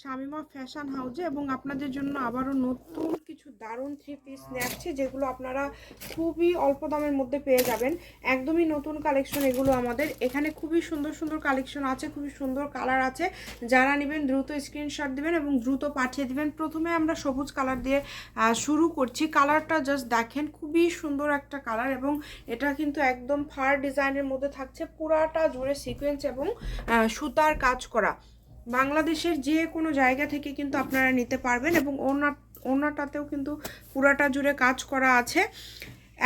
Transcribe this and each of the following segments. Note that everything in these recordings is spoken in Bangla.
শামিমা ফ্যাশন হাউজে এবং আপনাদের জন্য আবারও নতুন কিছু দারুণ থ্রি পিস আসছি যেগুলো আপনারা খুবই অল্প দামের মধ্যে পেয়ে যাবেন। একদমই নতুন কালেকশন এগুলো আমাদের। এখানে খুবই সুন্দর সুন্দর কালেকশন আছে, খুবই সুন্দর কালার আছে। যারা নেবেন দ্রুত স্ক্রিনশট দিবেন এবং দ্রুত পাঠিয়ে দিবেন। প্রথমে আমরা সবুজ কালার দিয়ে শুরু করছি। কালারটা জাস্ট দেখেন, খুবই সুন্দর একটা কালার এবং এটা কিন্তু একদম ফার ডিজাইনের মধ্যে থাকছে। পুরাটা জুড়ে সিকোয়েন্স এবং সুতার কাজ করা। বাংলাদেশের যে কোনো জায়গা থেকে কিন্তু আপনারা নিতে পারবেন এবং ওনার ওনাটাতেও কিন্তু পুরাটা জুড়ে কাজ করা আছে।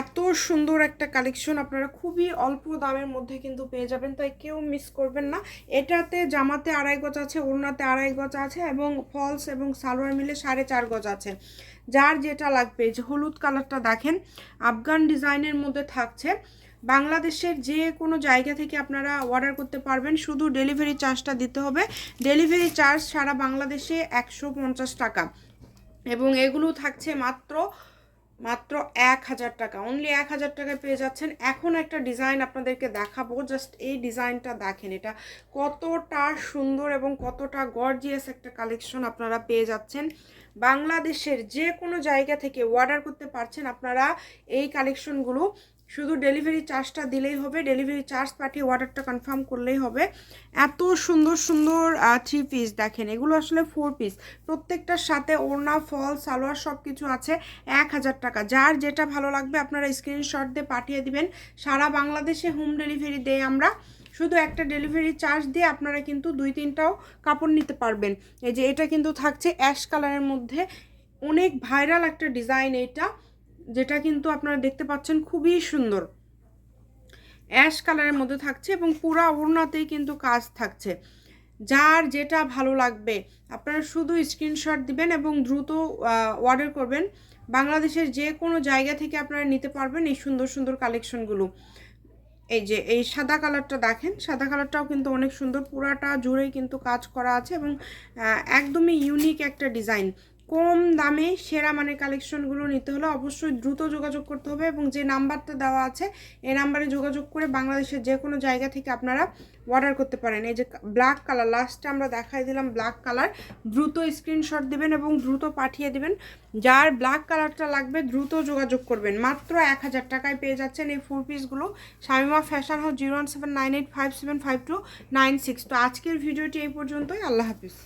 এত সুন্দর একটা কালেকশন আপনারা খুবই অল্প দামের মধ্যে কিন্তু পেয়ে যাবেন, তাই কেউ মিস করবেন না। এটাতে জামাতে আড়াই গজ আছে, ওড়নাতে আড়াই গজ আছে এবং ফলস এবং সালোয়ার মিলে সাড়ে চার গজ আছে। যার যেটা লাগবে, যে হলুদ কালারটা দেখেন, আফগান ডিজাইনের মধ্যে থাকছে। বাংলাদেশের যে কোনো জায়গা থেকে আপনারা অর্ডার করতে পারবেন। শুধু ডেলিভারি চার্জটা দিতে হবে। ডেলিভারি চার্জ সারা বাংলাদেশে একশো পঞ্চাশ টাকা। এবং এগুলো থাকছে মাত্র মাত্র এক হাজার টাকা। অনলি এক হাজার টাকায় পেয়ে যাচ্ছেন। এখন একটা ডিজাইন আপনাদেরকে দেখাবো। জাস্ট এই ডিজাইনটা দেখেন। এটা কতটা সুন্দর এবং কতটা গর্জিয়াস একটা কালেকশন আপনারা পেয়ে যাচ্ছেন। বাংলাদেশের যে কোনো জায়গা থেকে অর্ডার করতে পারছেন আপনারা এই কালেকশনগুলো শুধু ডেলিভারি চার্জটা দিলেই হবে ডেলিভারি চার্জ পাঠিয়ে অর্ডারটা কনফার্ম করলেই হবে। এত সুন্দর সুন্দর থ্রি পিস দেখেন, এগুলো আসলে ফোর পিস প্রত্যেকটার সাথে ওড়না, ফল, সালোয়ার সব কিছু আছে, এক হাজার টাকা। যার যেটা ভালো লাগবে আপনারা স্ক্রিনশট দিয়ে পাঠিয়ে দিবেন। সারা বাংলাদেশে হোম ডেলিভারি দেয় আমরা। শুধু একটা ডেলিভারি চার্জ দিয়ে আপনারা কিন্তু দুই তিনটাও কাপড় নিতে পারবেন। এই যে এটা কিন্তু থাকছে অ্যাশ কালারের মধ্যে। অনেক ভাইরাল একটা ডিজাইন এটা যেটা কিন্তু আপনারা দেখতে পাচ্ছেন খুবই সুন্দর। অ্যাশ কালারের মধ্যে থাকছে এবং পুরা ওড়নাতেই কিন্তু কাজ থাকছে। যার যেটা ভালো লাগবে, আপনারা শুধু স্ক্রিনশট দিবেন এবং দ্রুত অর্ডার করবেন। বাংলাদেশের যে কোনো জায়গা থেকে আপনারা নিতে পারবেন এই সুন্দর সুন্দর কালেকশনগুলো এই যে, এই সাদা কালারটা দেখেন, সাদা কালারটাও কিন্তু অনেক সুন্দর। পুরাটা জুড়েই কিন্তু কাজ করা আছে এবং একদমই ইউনিক একটা ডিজাইন কম দামে সেরা মানের কালেকশনগুলো নিতে হলে অবশ্যই দ্রুত যোগাযোগ করতে হবে এবং যে নাম্বারটা দেওয়া আছে, এই নাম্বারে যোগাযোগ করে বাংলাদেশের যে কোনো জায়গা থেকে আপনারা অর্ডার করতে পারেন। এই যে ব্ল্যাক কালার লাস্টে আমরা দেখাই দিলাম ব্ল্যাক কালার দ্রুত স্ক্রিনশট দিবেন এবং দ্রুত পাঠিয়ে দেবেন। যার ব্ল্যাক কালারটা লাগবে, দ্রুত যোগাযোগ করবেন। মাত্র এক হাজার টাকায় পেয়ে যাচ্ছেন এই ফোর পিসগুলো Shamima fashion house zero one seven nine eight five seven five two nine six তো আজকের ভিডিওটি এই পর্যন্তই। আল্লাহ হাফিজ।